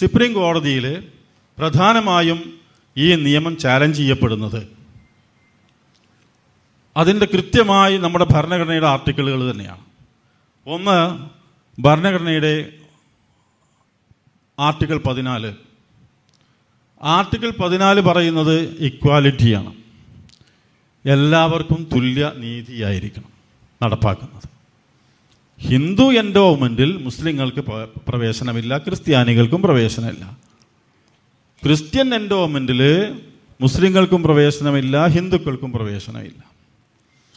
Supreme കോടതിയിൽ പ്രധാനമായും ഈ നിയമം ചാലഞ്ച് ചെയ്യപ്പെടുന്നത്. അതിന്റെ കൃത്യമായി നമ്മുടെ ഭരണഘടനയുടെ ആർട്ടിക്കിളുകൾ തന്നെയാണ്. ഒന്ന് ഭരണഘടനയുടെ ആർട്ടിക്കിൾ പതിനാല്. ആർട്ടിക്കിൾ പതിനാല് പറയുന്നത് ഇക്വാലിറ്റിയാണ് എല്ലാവർക്കും തുല്യ നീതിയായിരിക്കണം നടപ്പാക്കുന്നത്. ഹിന്ദു എൻഡോവ്മെന്റിൽ മുസ്ലിങ്ങൾക്ക് പ്രവേശനമില്ല ക്രിസ്ത്യാനികൾക്കും പ്രവേശനമില്ല. ക്രിസ്ത്യൻ എൻഡോവ്മെന്റിൽ മുസ്ലിങ്ങൾക്കും പ്രവേശനമില്ല ഹിന്ദുക്കൾക്കും പ്രവേശനമില്ല.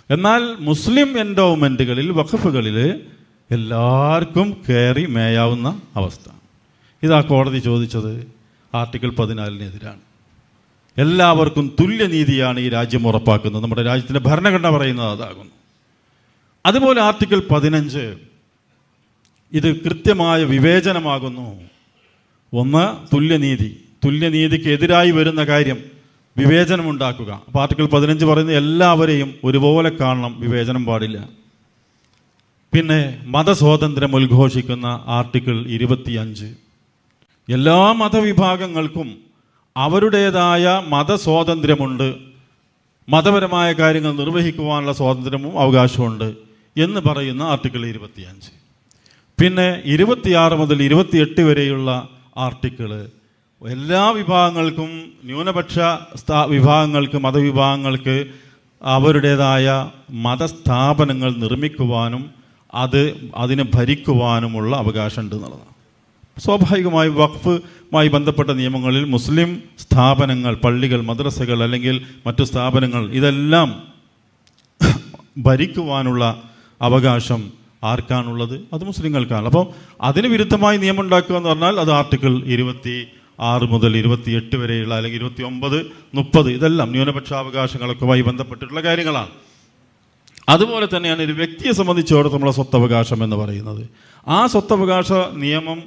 എന്നാൽ മുസ്ലിം എൻഡോവ്മെന്റുകളിൽ വഖഫുകളിൽ എല്ലാവർക്കും കയറി മേയാവുന്ന അവസ്ഥ. ഇതാ കോടതി ചോദിച്ചത് ആർട്ടിക്കിൾ പതിനാലിനെതിരാണ്. എല്ലാവർക്കും തുല്യനീതിയാണ് ഈ രാജ്യം ഉറപ്പാക്കുന്നത്. നമ്മുടെ രാജ്യത്തിന്റെ ഭരണഘടന പറയുന്നത് അതാകുന്നു. അതുപോലെ ആർട്ടിക്കിൾ പതിനഞ്ച് ഇത് കൃത്യമായ വിവേചനമാകുന്നു. ഒന്ന് തുല്യനീതി. തുല്യനീതിക്ക് എതിരായി വരുന്ന കാര്യം വിവേചനമുണ്ടാക്കുക. അപ്പോൾ ആർട്ടിക്കിൾ പതിനഞ്ച് പറയുന്നത് എല്ലാവരെയും ഒരുപോലെ കാണണം വിവേചനം പാടില്ല. പിന്നെ മതസ്വാതന്ത്ര്യം ഉദ്ഘോഷിക്കുന്ന ആർട്ടിക്കിൾ ഇരുപത്തിയഞ്ച്. എല്ലാ മതവിഭാഗങ്ങൾക്കും അവരുടേതായ മതസ്വാതന്ത്ര്യമുണ്ട്. മതപരമായ കാര്യങ്ങൾ നിർവഹിക്കുവാനുള്ള സ്വാതന്ത്ര്യവും അവകാശമുണ്ട് എന്ന് പറയുന്ന ആർട്ടിക്കിൾ ഇരുപത്തിയഞ്ച്. പിന്നെ ഇരുപത്തിയാറ് മുതൽ ഇരുപത്തിയെട്ട് വരെയുള്ള ആർട്ടിക്കിൾ എല്ലാ വിഭാഗങ്ങൾക്കും ന്യൂനപക്ഷ സ്ഥാ വിഭാഗങ്ങൾക്ക് മതവിഭാഗങ്ങൾക്ക് അവരുടേതായ മതസ്ഥാപനങ്ങൾ നിർമ്മിക്കുവാനും അത് അതിനെ ഭരിക്കുവാനുമുള്ള അവകാശമുണ്ട് എന്നുള്ളതാണ്. സ്വാഭാവികമായി വഖഫുമായി ബന്ധപ്പെട്ട നിയമങ്ങളിൽ മുസ്ലിം സ്ഥാപനങ്ങൾ പള്ളികൾ മദ്രസകൾ അല്ലെങ്കിൽ മറ്റു സ്ഥാപനങ്ങൾ ഇതെല്ലാം ഭരിക്കുവാനുള്ള അവകാശം ആർക്കാണുള്ളത്? അത് മുസ്ലിങ്ങൾക്കാണ്. അപ്പോൾ അതിന് വിരുദ്ധമായി നിയമം ഉണ്ടാക്കുക എന്ന് പറഞ്ഞാൽ അത് ആർട്ടിക്കിൾ ഇരുപത്തി ആറ് മുതൽ ഇരുപത്തിയെട്ട് വരെയുള്ള അല്ലെങ്കിൽ ഇരുപത്തി ഒമ്പത് മുപ്പത് ഇതെല്ലാം ന്യൂനപക്ഷാവകാശങ്ങളൊക്കെയുമായി ബന്ധപ്പെട്ടിട്ടുള്ള കാര്യങ്ങളാണ്. അതുപോലെ തന്നെയാണ് ഒരു വ്യക്തിയെ സംബന്ധിച്ചിടത്തോളം സ്വത്തവകാശം എന്ന് പറയുന്നത്. ആ സ്വത്തവകാശ നിയമം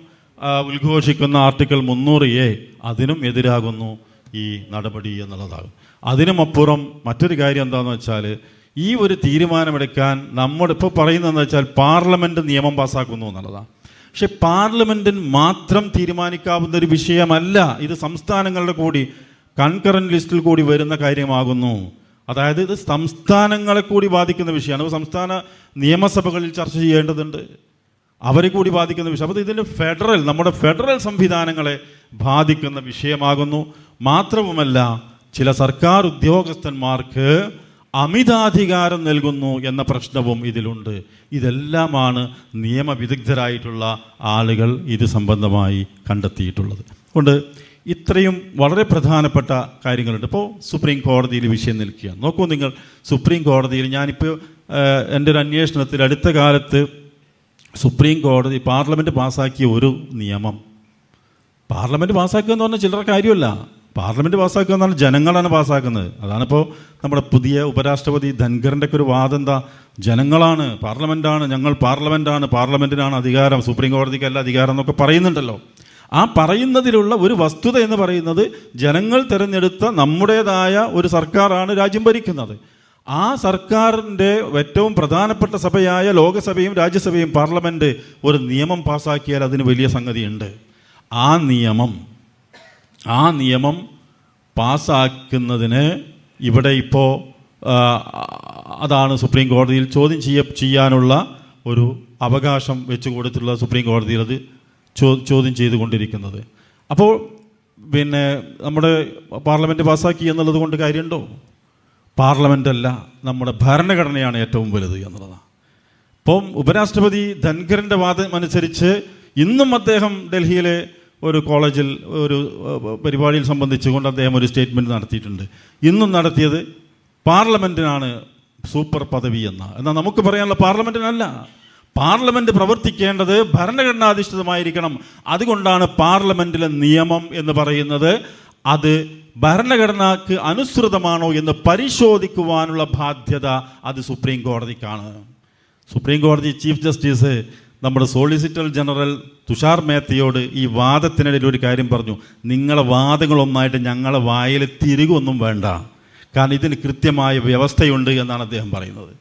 ഉദ്ഘോഷിക്കുന്ന ആർട്ടിക്കിൾ മുന്നൂറ് എ അതിനും എതിരാകുന്നു ഈ നടപടി എന്നുള്ളതാകും അതിനുമപ്പുറം മറ്റൊരു കാര്യം എന്താണെന്ന് വെച്ചാൽ ഈ ഒരു തീരുമാനമെടുക്കാൻ നമ്മളിപ്പോൾ പറയുന്നതെന്ന് വെച്ചാൽ പാർലമെന്റ് നിയമം പാസ്സാക്കുന്നു എന്നുള്ളതാണ്. പക്ഷെ പാർലമെന്റിന് മാത്രം തീരുമാനിക്കാവുന്ന ഒരു വിഷയമല്ല. ഇത് സംസ്ഥാനങ്ങളുടെ കൂടി കൺകറന്റ് ലിസ്റ്റിൽ കൂടി വരുന്ന കാര്യമാകുന്നു. അതായത് ഇത് സംസ്ഥാനങ്ങളെ കൂടി ബാധിക്കുന്ന വിഷയമാണ്. അപ്പോൾ സംസ്ഥാന നിയമസഭകളിൽ ചർച്ച ചെയ്യേണ്ടതുണ്ട്. അവരെ കൂടി ബാധിക്കുന്ന വിഷയം. അപ്പോൾ ഇതിന്റെ ഫെഡറൽ നമ്മുടെ ഫെഡറൽ സംവിധാനങ്ങളെ ബാധിക്കുന്ന വിഷയമാകുന്നു. മാത്രവുമല്ല ചില സർക്കാർ ഉദ്യോഗസ്ഥന്മാർക്ക് അമിതാധികാരം നൽകുന്നു എന്ന പ്രശ്നവും ഇതിലുണ്ട്. ഇതെല്ലാമാണ് നിയമവിദഗ്ധരായിട്ടുള്ള ആളുകൾ ഇത് സംബന്ധമായി കണ്ടെത്തിയിട്ടുള്ളത്. അതുകൊണ്ട് ഇത്രയും വളരെ പ്രധാനപ്പെട്ട കാര്യങ്ങളുണ്ട്. ഇപ്പോൾ സുപ്രീം കോടതിയിൽ വിഷയം നിൽക്കുക നോക്കൂ നിങ്ങൾ സുപ്രീം കോടതിയിൽ ഞാനിപ്പോൾ എന്റെ ഒരു അന്വേഷണത്തിൽ അടുത്ത കാലത്ത് സുപ്രീം കോടതി പാർലമെന്റ് പാസ്സാക്കിയ ഒരു നിയമം. പാർലമെന്റ് പാസ്സാക്കുക എന്ന് പറഞ്ഞാൽ ചിലർ കാര്യമല്ല. പാർലമെന്റ് പാസ്സാക്കുക എന്നാണ് ജനങ്ങളാണ് പാസ്സാക്കുന്നത്. അതാണിപ്പോൾ നമ്മുടെ പുതിയ ഉപരാഷ്ട്രപതി ധൻഖറിന്റെ ഒക്കെ ഒരു വാദം എന്താ? ജനങ്ങളാണ് പാർലമെന്റാണ് ഞങ്ങൾ പാർലമെന്റാണ് പാർലമെന്റിനാണ് അധികാരം സുപ്രീം കോടതിക്കല്ല അധികാരം എന്നൊക്കെ പറയുന്നുണ്ടല്ലോ. ആ പറയുന്നതിലുള്ള ഒരു വസ്തുത എന്ന് പറയുന്നത് ജനങ്ങൾ തിരഞ്ഞെടുത്ത നമ്മുടേതായ ഒരു സർക്കാരാണ് രാജ്യം ഭരിക്കുന്നത്. ആ സർക്കാരിന്റെ ഏറ്റവും പ്രധാനപ്പെട്ട സഭയായ ലോകസഭയും രാജ്യസഭയും പാർലമെന്റ് ഒരു നിയമം പാസ്സാക്കിയാൽ അതിന് വലിയ സംഗതിയുണ്ട്. ആ നിയമം ആ നിയമം പാസ്സാക്കുന്നതിന് ഇവിടെ ഇപ്പോൾ അതാണ് സുപ്രീം കോടതിയിൽ ചോദ്യം ചെയ്യ ചെയ്യാനുള്ള ഒരു അവകാശം വെച്ചു കൊടുത്തിട്ടുള്ള സുപ്രീം കോടതിയിൽ അത് ചോ ചോദ്യം ചെയ്തുകൊണ്ടിരിക്കുന്നത്. അപ്പോൾ പിന്നെ നമ്മുടെ പാർലമെന്റ് പാസ്സാക്കി എന്നുള്ളത് കൊണ്ട് കാര്യമുണ്ടോ? പാർലമെന്റ് അല്ല നമ്മുടെ ഭരണഘടനയാണ് ഏറ്റവും വലുത് എന്നുള്ളതാണ്. ഇപ്പം ഉപരാഷ്ട്രപതി ധൻഖറിന്റെ വാദം അനുസരിച്ച് ഇന്നും അദ്ദേഹം ഡൽഹിയിലെ ഒരു കോളേജിൽ ഒരു പരിപാടിയിൽ സംബന്ധിച്ചുകൊണ്ട് അദ്ദേഹം ഒരു സ്റ്റേറ്റ്മെന്റ് നടത്തിയിട്ടുണ്ട്. ഇന്നും നടത്തിയത് പാർലമെന്റിനാണ് സൂപ്പർ പദവി എന്ന. എന്നാൽ നമുക്ക് പറയാനുള്ള പാർലമെന്റിനല്ല പാർലമെന്റ് പ്രവർത്തിക്കേണ്ടത് ഭരണഘടനാധിഷ്ഠിതമായിരിക്കണം. അതുകൊണ്ടാണ് പാർലമെന്റിലെ നിയമം എന്ന് പറയുന്നത്. അത് ഭരണഘടനക്ക് അനുസൃതമാണോ എന്ന് പരിശോധിക്കുവാനുള്ള ബാധ്യത അത് സുപ്രീം കോടതിക്കാണ്. സുപ്രീം കോടതി ചീഫ് ജസ്റ്റിസ് നമ്മുടെ സോളിസിറ്റർ ജനറൽ തുഷാർ മേത്തയോട് ഈ വാദത്തിനിടയിൽ ഒരു കാര്യം പറഞ്ഞു. നിങ്ങളെ വാദങ്ങളൊന്നായിട്ട് ഞങ്ങളെ വായിൽ തിരികൊന്നും വേണ്ട. കാരണം ഇതിന് കൃത്യമായ വ്യവസ്ഥയുണ്ട് എന്നാണ് അദ്ദേഹം പറയുന്നത്.